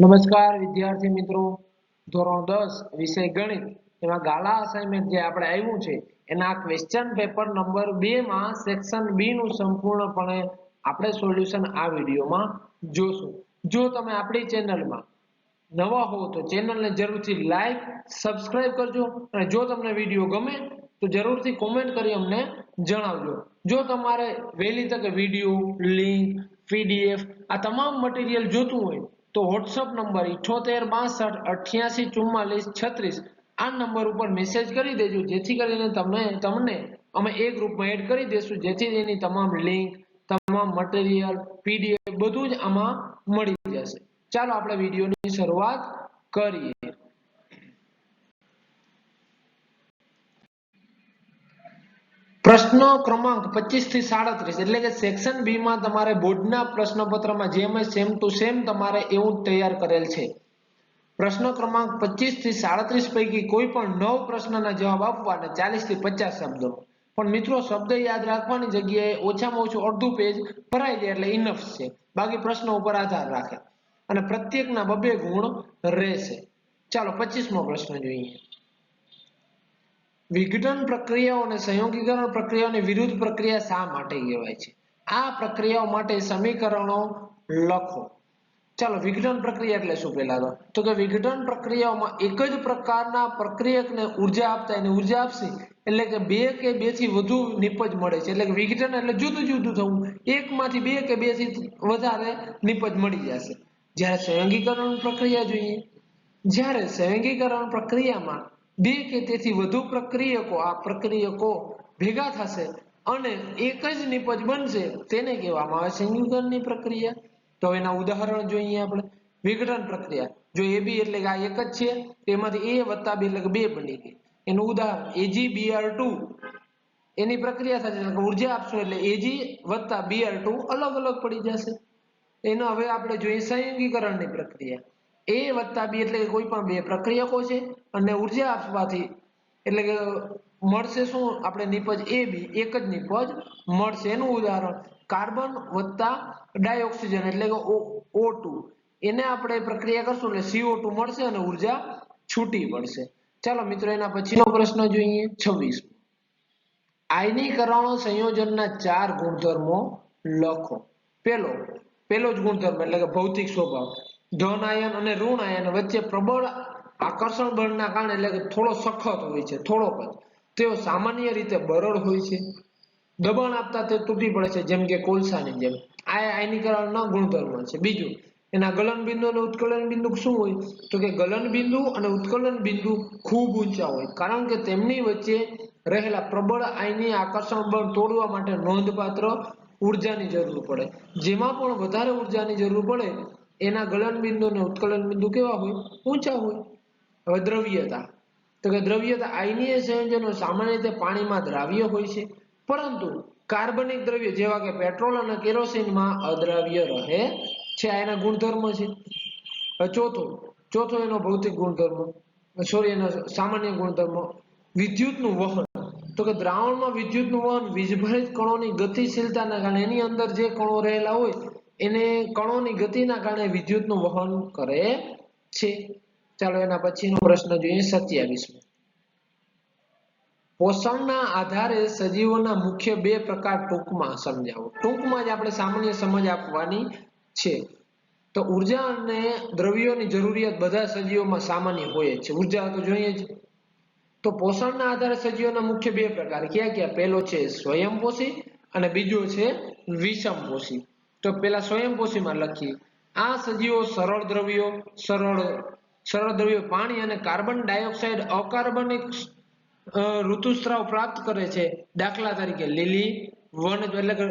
નમસ્કાર વિદ્યાર્થી મિત્રો. ધોરણ દસ, વિષય ગણિત. એમાં ગાલા અસાઇનમેન્ટ જે આપણે આવ્યું છે, એના ક્વેશ્ચન પેપર નંબર બે માં સેક્શન બી નું સંપૂર્ણપણે આપણે સોલ્યુશન આ વિડીયોમાં જોશું. જો તમે આપણી ચેનલમાં નવા હો તો ચેનલને જરૂરથી લાઈક સબસ્ક્રાઇબ કરજો. અને જો તમને વીડિયો ગમે તો જરૂરથી કોમેન્ટ કરી અમને જણાવજો. જો તમારે વહેલી તકે વીડિયો લિંક પીડીએફ આ તમામ મટીરિયલ જોતું હોય તો વોટ્સઅપ નંબર ઇઠોતેર, બાસઠ, અઠ્યાસી, ચુમ્માલીસ, છત્રીસ આ નંબર ઉપર મેસેજ કરી દેજો. જેથી કરીને તમે તમને અમે એ ગ્રુપમાં એડ કરી દઈશું જેથી એની તમામ લિંક તમામ મટીરિયલ પીડીએફ બધું જ આમાં મળી જશે. ચાલો આપણે વિડીયોની શરૂઆત કરીએ. પ્રશ્ન ક્રમાંક 25 થી 37 એટલે કે સેક્શન બી માં તમારે બોર્ડના પ્રશ્નપત્રમાં જેમ સેમ ટુ સેમ તમારે એવું તૈયાર કરેલ છે. પ્રશ્ન ક્રમાંક 25 થી 37 પૈકી કોઈ પણ નવ પ્રશ્નના જવાબ આપવાના 40 થી 50 શબ્દો. પણ મિત્રો, શબ્દ યાદ રાખવાની જગ્યાએ ઓછામાં ઓછું અડધું પેજ ભરાઈ જાય એટલે ઇનફ છે. બાકી પ્રશ્નો ઉપર આધાર રાખે. અને પ્રત્યેકના બબે ગુણ રહેશે. ચાલો 25મો પ્રશ્ન જોઈએ. વિઘટન પ્રક્રિયાઓ અને સંયોગીકરણ પ્રક્રિયાઓની વિરુદ્ધ પ્રક્રિયા શા માટે કહેવાય છે? આ પ્રક્રિયાઓ માટે સમીકરણો લખો. ચાલો, વિઘટન પ્રક્રિયા એટલે શું પહેલા તો? તો કે વિઘટન પ્રક્રિયાઓમાં એક જ પ્રકારના પ્રક્રિયકને ઊર્જા આપતા એને ઊર્જા આપશે? એટલે કે બે કે બેથી વધુ નિપજ મળે છે. એટલે કે વિઘટન એટલે જુદું જુદું થવું. એકમાંથી બે કે બેથી વધારે નિપજ મળી જશે. જ્યારે સંયોગીકરણ પ્રક્રિયા જોઈએ. જ્યારે સંયોગીકરણ પ્રક્રિયામાં બે કે તેથી વધુ પ્રક્રિયકો, આ પ્રક્રિયકો ભેગા થશે અને એક જ નિપજ બનશે તેને કહેવામાં આવે સંયુગનની પ્રક્રિયા. તો એના ઉદાહરણ જોઈએ આપણે. વિઘટન પ્રક્રિયા. જો એ બી એટલે કે આ એક જ છે તેમાંથી એ વત્તા બી એટલે બે બની ગઈ. એનું ઉદાહરણ એજી બીઆર ટુ એની પ્રક્રિયા થશે એટલે ઊર્જા આપશો એટલે એજી વત્તા બીઆર ટુ અલગ અલગ પડી જશે. એનો હવે આપણે જોઈએ સંયોગીકરણની પ્રક્રિયા. એ વત્તા બી એટલે કોઈ પણ બે પ્રક્રિયકો છે. અને ઊર્જા આપવાથી એટલે કે મળશે શું? આપણે નિપજ એ બી, એક જ નિપજ મળશે. એનું ઉદાહરણ, કાર્બન વત્તા ડાયોક્સિજન, એટલે કે ઓ ટુ એને આપણે પ્રક્રિયા કરશું એટલે સીઓ મળશે અને ઊર્જા છૂટી પડશે. ચાલો મિત્રો, એના પછીનો પ્રશ્ન જોઈએ. છવ્વીસ. આયનીકરણ સંયોજનના ચાર ગુણધર્મો લખો. પેલો પેલો જ ગુણધર્મ એટલે કે ભૌતિક સ્વભાવ. ધન આયન અને ઋણ આયન વચ્ચે પ્રબળ આકર્ષણ બળના કારણે એટલે કે થોડો સખત હોય છે, થોડોક જ. તેઓ સામાન્ય રીતે બરડ હોય છે. દબાણ આપતા તે તૂટી પડે છે, જેમ કે કોલસાની જેમ. આ આયનીકરણનો ગુણધર્મ છે. બીજું, એના ગલન બિંદુ અને ઉત્કલન બિંદુ શું હોય? તો કે ગલન બિંદુ અને ઉત્કલન બિંદુ ખૂબ ઊંચા હોય. કારણ કે તેમની વચ્ચે રહેલા પ્રબળ આયની આકર્ષણ બળ તોડવા માટે નોંધપાત્ર ઉર્જાની જરૂર પડે. જેમાં પણ વધારે ઉર્જાની જરૂર પડે, એના ગલન બિંદુ અને ઉત્કલન બિંદુ કેવા હોય? ઊંચા હોય. હવે દ્રવ્યતા તો કે દ્રવ્યતા આયનીય સંયોજનો સામાન્ય રીતે પાણીમાં દ્રાવ્ય હોય છે. પરંતુ કાર્બનિક દ્રવ્ય જેવા કે પેટ્રોલ અને કેરોસીનમાં અદ્રાવ્ય રહે છે. આ એના ગુણધર્મ છે. ચોથો ચોથો એનો ભૌતિક ગુણધર્મ, સોરી, એનો સામાન્ય ગુણધર્મ, વિદ્યુતનું વહન. તો કે દ્રાવણમાં વિદ્યુતનું વહન વીજભારિત કણોની ગતિશીલતાના કારણે, એની અંદર જે કણો રહેલા હોય, એને કણોની ગતિના કારણે વિદ્યુતનું વહન કરે છે. ચાલો એના પછીનો પ્રશ્ન જોઈએ સત્યાવીસમો. પોષણના આધારે સજીવોના મુખ્ય બે પ્રકાર ટૂંકમાં સમજાવો. ટૂંકમાં જ આપણે સામાન્ય સમજ આપવાની છે. તો ઊર્જા અને દ્રવ્યોની જરૂરિયાત બધા સજીવોમાં સામાન્ય હોય છે. ઊર્જા તો જોઈએ જ. તો પોષણના આધારે સજીવોના મુખ્ય બે પ્રકાર કયા કયા? પહેલો છે સ્વયંપોષી અને બીજો છે વિષમપોષી. તો પેલા સ્વયંપોષીમાં લખીએ. આ સજીવો સરળ દ્રવ્યો, સરળ સરળ દ્રવ્યો પાણી અને કાર્બન ડાયોક્સાઇડ અકાર્બનિક ઋતુસ્રાવ પ્રાપ્ત કરે છે. દાખલા તરીકે લીલી વન એટલે કે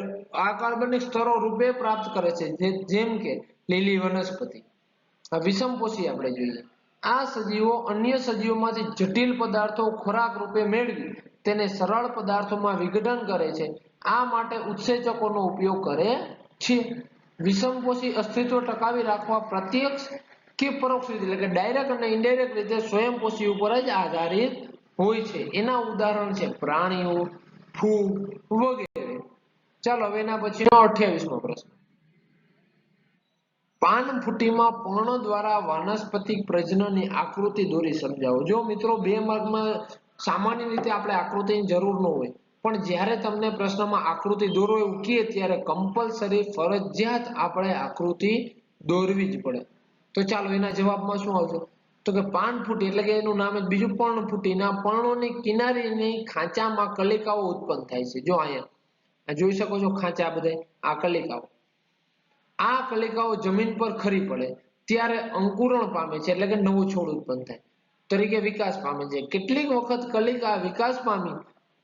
અકાર્બનિક સ્તરો રૂપે પ્રાપ્ત કરે છે. જેમ કે લીલી વનસ્પતિ. આ વિષમપોષી આપણે જોઈએ. આ સજીવો અન્ય સજીવોમાંથી જટિલ પદાર્થો ખોરાક રૂપે મેળવી તેને સરળ પદાર્થોમાં વિઘટન કરે છે. આ માટે ઉત્સેચકોનો ઉપયોગ કરે છે. વિષમપોષી અસ્તિત્વ ટકાવી રાખવા પ્રત્યક્ષ કે પરોક્ષ રીતે એટલે કે ડાયરેક્ટ અને ઇનડાયરેક્ટ રીતે સ્વયંપોષી ઉપર જ આધારિત હોય છે. એના ઉદાહરણ છે પ્રાણીઓ, ફૂગ વગેરે. ચાલો, હવે એના પછીનો અઠ્યાવીસમો પ્રશ્ન. પાનફૂટીમાં પર્ણ દ્વારા વાનસ્પતિક પ્રજનનની આકૃતિ દોરી સમજાવો. જો મિત્રો, બે માર્ગમાં સામાન્ય રીતે આપણે આકૃતિની જરૂર ન હોય, પણ જ્યારે તમને પ્રશ્નમાં આકૃતિ દોરો એવું કહે, ત્યારે કમ્પલસરી ફરજિયાત આપણે આકૃતિ દોરવી જ પડે. તો ચાલો એના જવાબમાં શું આવશે? તો કે પાનફૂટી એટલે કે એનું નામ બીજું પર્ણ ફૂટીના પર્ણોની કિનારીની ખાંચામાં કલિકાઓ ઉત્પન્ન થાય છે. જો અહીંયા જોઈ શકો છો ખાંચા બધા આ કલિકાઓ. આ કલિકાઓ જમીન પર ખરી પડે, ત્યારે અંકુરણ પામે છે, એટલે કે નવો છોડ ઉત્પન્ન થાય. તરીકે વિકાસ પામે છે. કેટલીક વખત કલિકા વિકાસ પામી,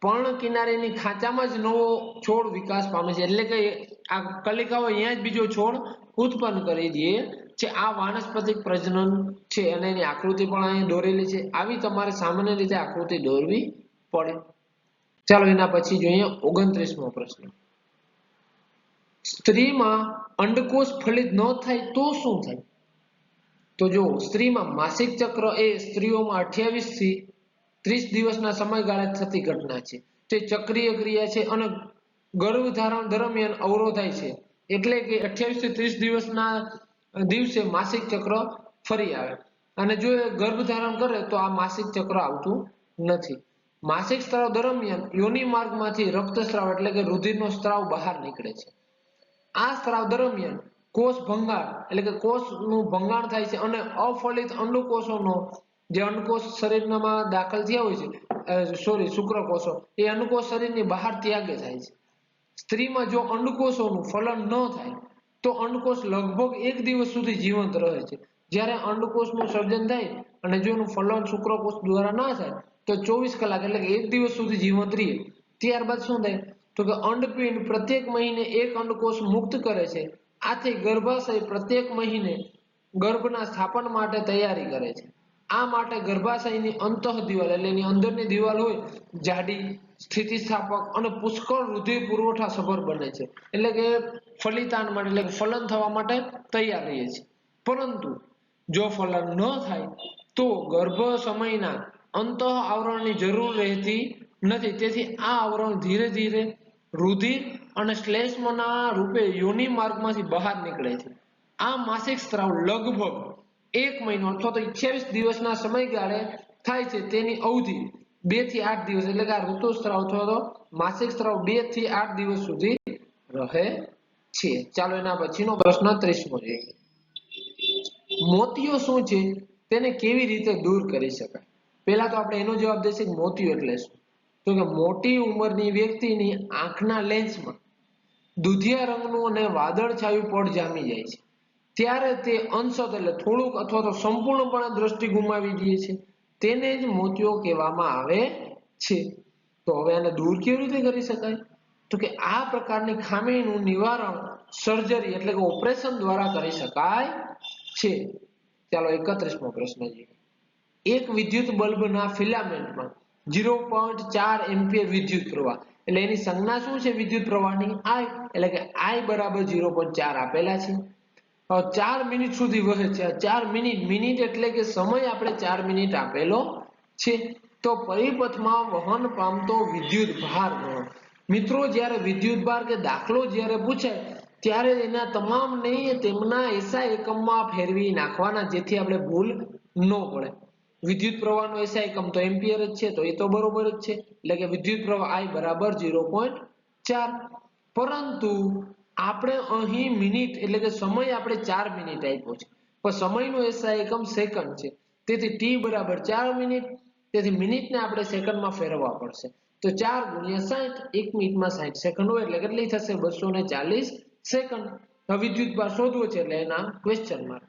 પર્ણ કિનારીની ખાંચામાં જ નવો છોડ વિકાસ પામે છે. એટલે કે આ કલિકાઓ અહીંયા જ બીજો છોડ ઉત્પન્ન કરી દે. છે આ વાનસ્પતિક પ્રજનન છે અને એની આકૃતિ પણ અહીં દોરેલી છે. આવી તમારે સામાન્ય રીતે આકૃતિ દોરવી પડે. ચાલો એના પછી જોઈએ ઓગણત્રીસમો પ્રશ્ન. સ્ત્રીમાં અંડકોષ ફલિત ન થાય તો શું થાય? તો જો સ્ત્રીમાં માસિક ચક્ર એ સ્ત્રીઓમાં અઠ્યાવીસથી ત્રીસ દિવસના સમયગાળે થતી ઘટના છે. તે ચક્રીય ક્રિયા છે અને ગર્ભધારણ દરમિયાન અવરોધાય છે. એટલે કે અઠ્યાવીસથી ત્રીસ દિવસના દિવસે માસિક ચક્ર ફરી આવે. અને જો એ ગર્ભધારણ કરે તો આ માસિક ચક્ર આવતું નથી. માસિક સ્ત્રાવ દરમિયાન યોનિ માર્ગમાંથી રક્તસ્રાવ એટલે કે રુધિરનો સ્ત્રાવ બહાર નીકળે છે. આ સ્ત્રાવ દરમિયાન કોષ ભંગાણ એટલે કે કોષનું ભંગાણ થાય છે અને અફલિત અંડકોષોનો જે અંડકોષ શરીરમાં દાખલ થયા હોય છે સોરી શુક્રકોષો, એ અંડકોષ શરીરની બહાર ત્યાગે થાય છે. સ્ત્રીમાં જો અંડકોષોનું ફલન ન થાય તો અંડકોષ લગભગ એક દિવસ સુધી જીવંત રહે છે. જ્યારે અંડકોષનું સર્જન થાય અને જો એનું ફલન શુક્રકોષ દ્વારા ના થાય, તો ચોવીસ કલાક એટલે કે એક દિવસ સુધી જીવંત રહે ત્યારબાદ શું થાય? તો કે અંડપિંડ પ્રત્યેક મહિને એક અંડકોષ મુક્ત કરે છે. આથી ગર્ભાશય પ્રત્યેક મહિને ગર્ભના સ્થાપન માટે તૈયારી કરે છે. આ માટે ગર્ભાશયની અંતઃ દિવાલ એટલે એની અંદરની દિવાલ હોય, જાડી સ્થિતિસ્થાપક અને પુષ્કળ રુધિર પુરવઠા સભર બને છે. એટલે કે ફલિતાન માટે, એટલે ફલન થવા માટે તૈયાર રહીએ છીએ. પરંતુ જો ફલન ન થાય, તો ગર્ભ સમયના અંતઃ આવરણની જરૂર રહેતી નથી. તેથી આ આવરણ ધીરે ધીરે રુધિર અને શ્લેષ્મના રૂપે યોનિ માર્ગમાંથી બહાર નીકળે છે. આ માસિક સ્ત્રાવ લગભગ એક મહિનો અથવા તો 28 દિવસના સમયગાળે થાય છે. તેની અવધિ બેથી આઠ દિવસ, એટલે કે આ ઋતુસ્ત્રાવ અથવા તો માસિક સ્ત્રાવ બેથી આઠ દિવસ સુધી રહે છે. ચાલો એના પછીનો પ્રશ્ન ત્રીસમો જોઈએ મોતિયો શું છે? તેને કેવી રીતે દૂર કરી શકાય? પહેલા તો આપણે એનો જવાબ દઈશું કે મોતિયો એટલે શું? તો કે મોટી ઉંમરની વ્યક્તિની આંખના લેન્સમાં દુધિયા રંગનું અને વાદળછાયું પડ જામી જાય છે. ત્યારે તે અંશત એટલે થોડુંક અથવા તો સંપૂર્ણપણે દ્રષ્ટિ ગુમાવી દે છે. તેને જ મોતિયો કહેવામાં આવે છે. તો હવે આને દૂર કેવી રીતે કરી શકાય? તો કે આ પ્રકારની ખામીનું નિવારણ સર્જરી એટલે કે ઓપરેશન દ્વારા કરી શકાય છે. ચાલો એકત્રીસમો પ્રશ્ન જોઈએ એક વિદ્યુત બલ્બના ફિલામેન્ટમાં ઝીરો પોઈન્ટ ચાર એમ્પિયર વિદ્યુત પ્રવાહ, એટલે એની સંજ્ઞા શું છે? વિદ્યુત પ્રવાહની આઈ એટલે કે આઈ બરાબર ઝીરો પોઈન્ટ ચાર આપેલા છે. ચાર મિનિટ સુધી વહે છે. ચાર મિનિટ મિનિટ એટલે કે સમય આપણે ચાર મિનિટ આપેલો છે. તો પરિપથમાં વહન પામતો વિદ્યુત ભાર મિત્રો, જ્યારે વિદ્યુત ભાર કે દાખલો જ્યારે પૂછાય ત્યારે એના તમામ નહીં તેમના એસા એકમમાં ફેરવી નાખવાના, જેથી આપણે ભૂલ ન પડે. વિદ્યુત પ્રવાહનો એસા એકમ તો એમ્પિયર જ છે, તો એ તો બરોબર જ છે. એટલે કે વિદ્યુત પ્રવાહ આઈ બરાબર ઝીરો પોઈન્ટ ચાર. પરંતુ આપણે અહીં મિનિટ, એટલે કે સમય આપણે ચાર મિનિટ આપ્યો છે. પણ સમયનો એસઆઈ એકમ સેકન્ડ છે. તેથી ટી બરાબર ચાર મિનિટ, તેથી મિનિટને આપણે સેકન્ડમાં ફેરવવા પડશે. તો ચાર ગુણ્યા સાઠ, એક મિનિટમાં સાઠ સેકન્ડ હોય એટલે કેટલી થશે? બસો ને ચાલીસ સેકન્ડ હવે વિદ્યુત ભાર શોધવો છે એટલે એના ક્વેશ્ચન માર્ક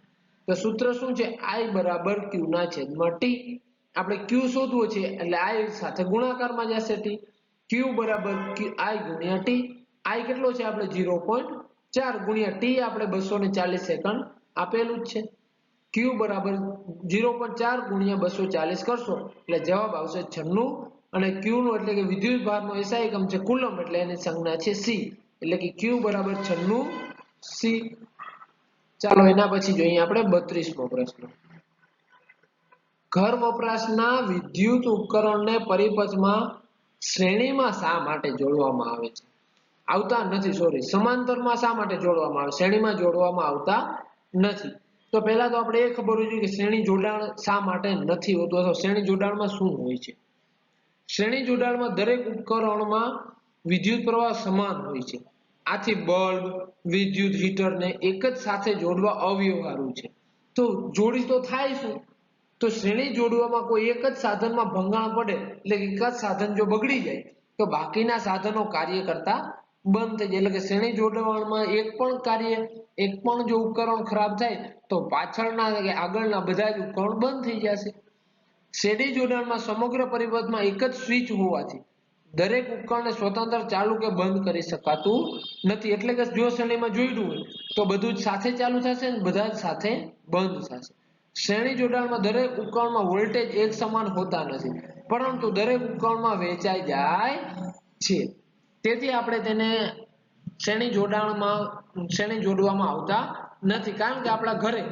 તો સૂત્ર શું છે? આઈ બરાબર ક્યુ ના છેદમાં ટી આપણે ક્યુ શોધવો છે એટલે આઈ સાથે ગુણાકારમાં જશે ટી ક્યુ બરાબર આઈ ગુણ્યા ટી આઈ કેટલો છે આપણે? ઝીરો પોઈન્ટ ચાર ગુણ્યા ટી આપણે બસો ને ચાલીસ સેકન્ડ આપેલું જ છે. ક્યુ બરાબર ઝીરો પોઈન્ટ ચાર ગુણ્યા બસો ચાલીસ કરશો, એટલે જવાબ આવશે છન્નું. અને ક્યુ નો એટલે કે વિદ્યુત ભારનો એકમ છે કુલમ એટલે એની સંજ્ઞા છે સી એટલે કે ક્યુ બરાબર છન્નું સી ચાલો એના પછી જોઈએ આપણે બત્રીસમો પ્રશ્ન. ઘર વપરાશના વિદ્યુત ઉપકરણને પરિપથમાં શ્રેણીમાં શા માટે જોડવામાં આવે છે? આવતા નથી સોરી સમાંતરમાં શા માટે જોડવામાં આવે? શ્રેણીમાં જોડવામાં આવતા નથી. તો પહેલા તો આપણે એ ખબર હોવી જોઈએ કે શ્રેણી જોડાણ શા માટે નથી હોતું? અથવા શ્રેણી જોડાણમાં શું હોય છે? શ્રેણી જોડાણમાં દરેક ઉપકરણમાં વિદ્યુત પ્રવાહ સમાન હોય છે. આથી બલ્બ, વિદ્યુત હીટરને એક જ સાથે જોડવા અવ્યવહારુ છે. તો જોડી તો થાય શું? તો શ્રેણી જોડવામાં કોઈ એક જ સાધનમાં ભંગાણ પડે, એટલે એક જ સાધન જો બગડી જાય, તો બાકીના સાધનો કાર્ય કરતા બંધ થઈ જાય. એટલે કે શ્રેણી જોડાણમાં એક પણ કાર્ય, એક પણ જો ઉપકરણ ખરાબ થાય, તો પાછળના કે આગળના બધા જ ઉપકરણ બંધ થઈ જશે. શ્રેણી જોડાણમાં સમગ્ર પરિપથમાં એક જ સ્વિચ હોવાથી દરેક ઉપકરણને સ્વતંત્ર ચાલુ કે બંધ કરી શકાતું નથી. એટલે કે જો શ્રેણીમાં જોઈતું હોય, તો બધું જ સાથે ચાલુ થશે અને બધા જ સાથે બંધ થશે. શ્રેણી જોડાણમાં દરેક ઉપકરણમાં વોલ્ટેજ એક સમાન હોતા નથી. પરંતુ દરેક ઉપકરણમાં વહેંચાઈ જાય છે. તેથી આપણે તેને શ્રેણી જોડાણમાં, શ્રેણી જોડવામાં આવતા નથી. કારણ કે આપણા ઘરે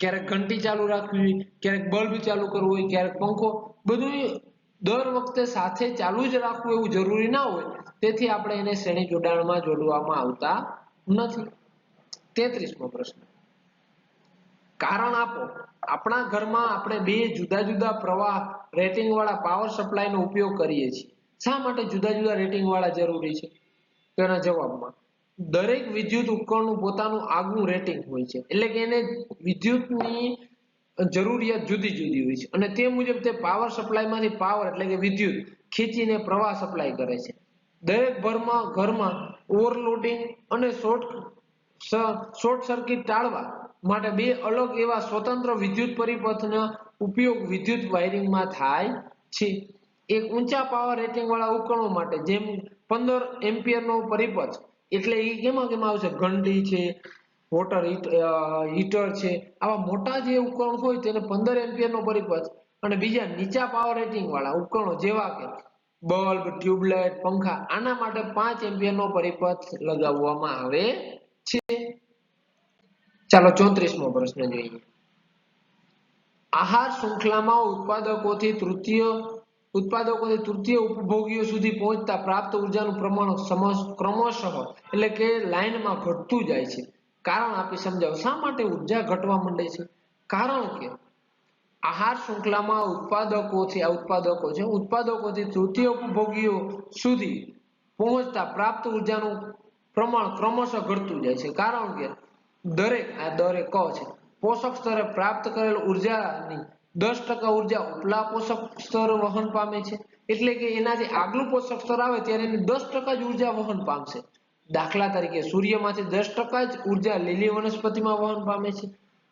ક્યારેક ઘંટી ચાલુ રાખવી હોય, ક્યારેક બલ્બ ચાલુ કરવું હોય, ક્યારેક પંખો, બધું દર વખતે સાથે ચાલુ જ રાખવું એવું જરૂરી ના હોય. તેથી આપણે એને શ્રેણી જોડાણમાં જોડવામાં આવતા નથી. તેત્રીસમો પ્રશ્ન. કારણ આપો, આપણા ઘરમાં આપણે બે જુદા જુદા પ્રવાહ રેટિંગ વાળા પાવર સપ્લાય નો ઉપયોગ કરીએ છીએ. શા માટે જુદા જુદા રેટિંગ વાળા જરૂરી છે? તેના જવાબમાં, દરેક વિદ્યુત ઉપકરણનું પોતાનું આગવું રેટિંગ હોય છે. એટલે કે એને વિદ્યુતની જરૂરિયાત જુદી જુદી હોય છે. અને તે મુજબ તે પાવર સપ્લાયમાંથી પાવર એટલે કે વિદ્યુત ખેંચીને પ્રવાહ સપ્લાય કરે છે. દરેક ઘરમાં ઘરમાં ઓવરલોડિંગ અને શોર્ટ શોર્ટ સર્કિટ ટાળવા માટે બે અલગ એવા સ્વતંત્ર વિદ્યુત પરિપથના ઉપયોગ વિદ્યુત વાયરિંગમાં થાય છે. એક ઊંચા પાવર રેટિંગ વાળા ઉપકરણો માટે, જેમ પંદર એમ્પિયર નો પરિપથ, એટલે એ કેમાં કેમાં આવશે? ઘંટી છે વોટર હીટર છે, આવા મોટા જે ઉપકરણ હોય તેને પંદર એમ્પિયર નો પરિપથ અને બીજા નીચા પાવર રેટિંગ વાળા ઉપકરણો જેવા કે બલ્બ ટ્યુબલાઇટ પંખા, આના માટે પાંચ એમ્પિયર નો પરિપથ લગાવવામાં આવે છે. ચાલો ચોત્રીસમો પ્રશ્ન જોઈએ. આહાર શૃંખલામાં ઉત્પાદકોથી તૃતીય ઉત્પાદકોથી તૃતીય ઉપભોગીઓ સુધી પહોંચતા પ્રાપ્ત ઉર્જાનું પ્રમાણ ક્રમશઃ એટલે કે લાઈનમાં ઘટતું જાય છે. કારણ આપી સમજાવો, શા માટે ઊર્જા ઘટવા માંડે છે? કારણ કે આહાર શૃંખલામાં ઉત્પાદકોથી, આ ઉત્પાદકો છે, ઉત્પાદકોથી તૃતીય ઉપભોગીઓ સુધી પહોંચતા પ્રાપ્ત ઉર્જાનું પ્રમાણ ક્રમશઃ ઘટતું જાય છે. કારણ કે દરેક, આ દરેક ક છે, પોષક સ્તરે પ્રાપ્ત કરેલ ઉર્જાની દસ ટકા ઊર્જા ઉપલા પોષક સ્તર વહન પામે છે. એટલે કે એનાથી આગલું પોષક સ્તર આવે ત્યારે એને દસ ટકા જ ઊર્જા વહન પામશે. દાખલા તરીકે સૂર્યમાંથી દસ ટકા જ ઊર્જા લીલી વનસ્પતિમાં વહન પામે છે.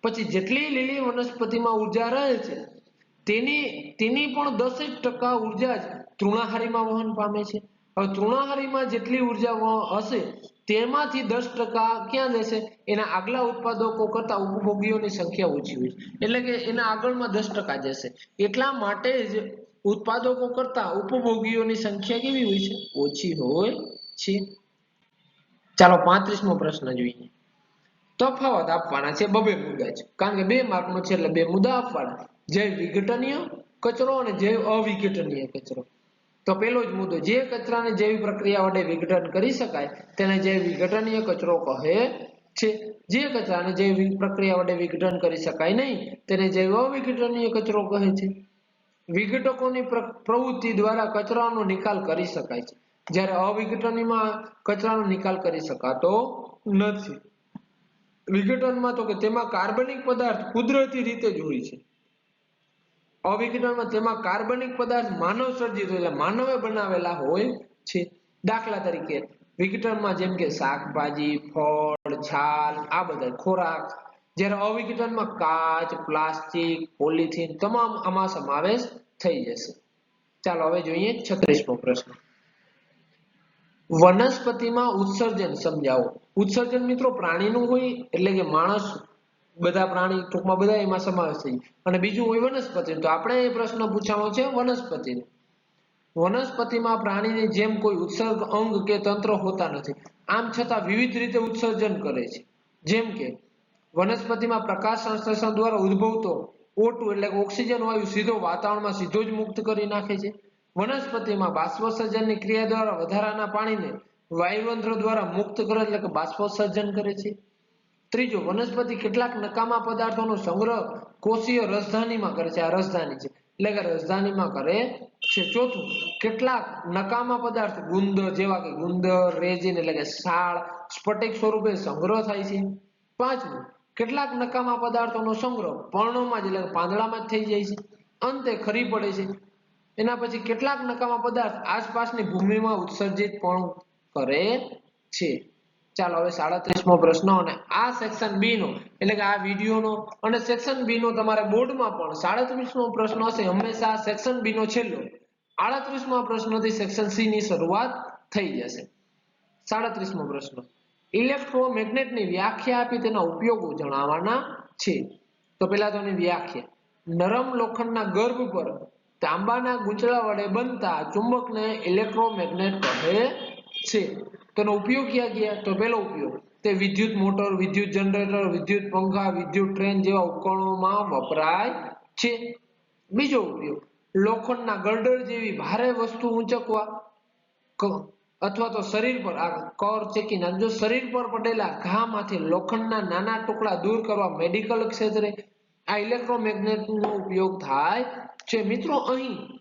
પછી જેટલી લીલી વનસ્પતિમાં ઊર્જા રહે છે, તેની તેની પણ દસેક ટકા ઊર્જા જ તૃણાહારીમાં વહન પામે છે. હવે તૃણાહારીમાં જેટલી ઊર્જા હશે તેમાંથી દસ ટકા ક્યાં જશે એના આગલા ઉત્પાદકો કરતા ઉપભોગીઓની સંખ્યા ઓછી હોય છે. એટલે કે એના આગળમાં દસ ટકા જશે. એટલા માટે જ ઉત્પાદકો કરતા ઉપભોગીઓની સંખ્યા કેવી હોય છે? ઓછી હોય છે. ચાલો પાંત્રીસમો પ્રશ્ન જોઈએ. તફાવત આપવાના છે બબે મુદ્દા છે. કારણ કે બે માર્કનો છે એટલે બે મુદ્દા આપવાના. જૈવ વિઘટનીય કચરો અને જૈવ અવિઘટનીય કચરો. તો પેલો જ મુદ્દો, જે કચરાને જૈવિક પ્રક્રિયા વડે વિઘટન કરી શકાય, તેને જૈવ વિઘટનીય કચરો કહે છે. જે કચરાને જૈવિક પ્રક્રિયા વડે વિઘટન કરી શકાય નહીં, તેને જૈવ અવિઘટનીય કચરો કહે છે. વિઘટકોની પ્રવૃત્તિ દ્વારા કચરાનો નિકાલ કરી શકાય છે. જ્યારે અવિઘટનીમાં કચરાનો નિકાલ કરી શકાતો નથી. વિઘટનમાં તો કે તેમાં કાર્બનિક પદાર્થ કુદરતી રીતે જ હોય છે. અવિઘટનમાં તેમાં કાર્બનિક પદાર્થ માનવ સર્જિત એટલે માનવે બનાવેલા હોય છે. દાખલા તરીકે વિઘટનમાં જેમ કે શાકભાજી, ફળ, છાલ, આ બધા ખોરાક. જ્યારે અવિઘટનમાં કાચ, પ્લાસ્ટિક, પોલિથીન તમામ આમાં સમાવેશ થઈ જશે. ચાલો હવે જોઈએ છત્રીસમો પ્રશ્ન. વનસ્પતિમાં ઉત્સર્જન સમજાવો. ઉત્સર્જન મિત્રો પ્રાણીનું હોય એટલે કે માણસ બધા પ્રાણી ટૂંકમાં બધા એમાં સમાવેશ થઈ અને બીજું હોય વનસ્પતિ. તો આપણે એ પ્રશ્ન પૂછવાનો છે વનસ્પતિ. વનસ્પતિમાં પ્રાણીની જેમ કોઈ ઉત્સર્ગ અંગ કે તંત્ર હોતા નથી. આમ છતાં વિવિધ રીતે ઉત્સર્જન કરે છે. જેમ કે, વનસ્પતિમાં પ્રકાશ સંશ્લેષણ દ્વારા ઉદ્ભવતો O2 એટલે ઓક્સિજન વાયુ સીધો વાતાવરણમાં સીધો જ મુક્ત કરી નાખે છે. વનસ્પતિમાં બાષ્પોત્સર્જનની ક્રિયા દ્વારા વધારાના પાણીને વાયુરંધ્ર દ્વારા મુક્ત કરે એટલે કે બાષ્પોત્સર્જન કરે છે. ત્રીજું, વનસ્પતિ કેટલાક નકામા પદાર્થોનો સંગ્રહ કોષીય રસધાનીમાં કરે છે. આ રસધાની છે. એટલે કે રસધાનીમાં કરે છે. ચોથું, કેટલાક નકામા પદાર્થ, ગુંદર જેવા કે ગુંદર રેઝિન એટલે કે સાળ, સ્ફટિક સ્વરૂપે સંગ્રહ થાય છે. પાંચમું, કેટલાક નકામા પદાર્થોનો સંગ્રહ પર્ણોમાં જ એટલે કે પાંદડામાં જ થઈ જાય છે. અંતે ખરી પડે છે. એના પછી કેટલાક નકામા પદાર્થ આસપાસની ભૂમિમાં ઉત્સર્જિત પણ કરે છે. ચાલો, હવે સાડત્રીસમો પ્રશ્ન અને આ સેક્શન બી નો, એટલે કે આ વિડીયોનો અને સેક્શન બી નો તમારે બોર્ડમાં પણ સાડત્રીસમો પ્રશ્ન હશે. હંમેશા સેક્શન બી નો છેલ્લો. આડત્રીસમા પ્રશ્નથી સેક્શન સી ની શરૂઆત થઈ જશે. સાડત્રીસમો પ્રશ્ન. ઇલેક્ટ્રોમેગ્નેટની વ્યાખ્યા આપી તેના ઉપયોગો જણાવવાના છે. તો પહેલા તો એની વ્યાખ્યા. નરમ લોખંડના ગર્ભ પર તાંબાના ગુંચળા વડે બનતા ચુંબકને ઇલેક્ટ્રોમેગ્નેટ કહે છે. તેનો ઉપયોગ ક્યાં ગયા? તો પહેલો ઉપયોગ. તે વિદ્યુત મોટર, વિદ્યુત જનરેટર, વિદ્યુત પંખા, વિદ્યુત ટ્રેન જેવા ઉપકરણોમાં વપરાય છે. બીજો ઉપયોગ. લોખંડના ગર્ડર જેવી ભારે વસ્તુ ઊંચકવા અથવા તો શરીર પર, આ કર ચેકી નાખજો શરીર પર પડેલા ઘામાંથી લોખંડના નાના ટુકડા દૂર કરવા મેડિકલ ક્ષેત્રે આ ઇલેક્ટ્રોમેગ્નેટ નો ઉપયોગ થાય છે. મિત્રો, અહીં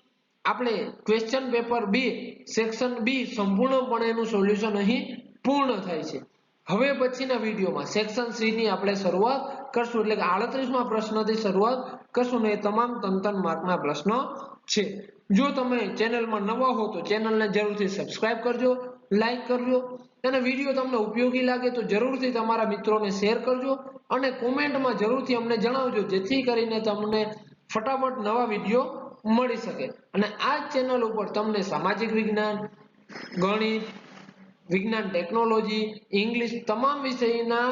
આપણે question paper B section B સંપૂર્ણપણેનું solution અહીં પૂર્ણ થાય છે. હવે પછીના વિડીયોમાં સેક્શનની આપણે શરૂઆત કરશું. એટલે કે આડત્રીસમાં પ્રશ્નથી શરૂઆત કરશું ને એ તમામ તંતન માર્કના પ્રશ્નો છે. જો તમે ચેનલમાં નવા હો તો ચેનલને જરૂરથી સબસ્ક્રાઇબ કરજો લાઈક કરજો અને વીડિયો તમને ઉપયોગી લાગે તો જરૂરથી તમારા મિત્રોને શેર કરજો અને કોમેન્ટમાં જરૂરથી અમને જણાવજો, જેથી કરીને તમને ફટાફટ નવા વીડિયો મળી શકે. અને આ ચેનલ ઉપર તમને સામાજિક વિજ્ઞાન, ગણિત, વિજ્ઞાન ટેકનોલોજી ઇંગ્લિશ તમામ વિષયના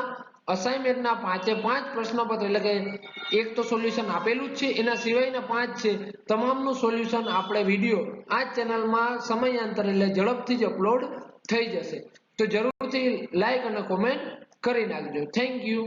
અસાઇનમેન્ટના પાંચે પાંચ પ્રશ્નપત્ર એટલે કે એક તો સોલ્યુશન આપેલું જ છે, એના સિવાયના પાંચ છે, તમામનું સોલ્યુશન આપણે વીડિયો આ ચેનલમાં સમયાંતરે એટલે ઝડપથી જ અપલોડ થઈ જશે. તો જરૂરથી લાઈક અને કોમેન્ટ કરી નાખજો. Thank you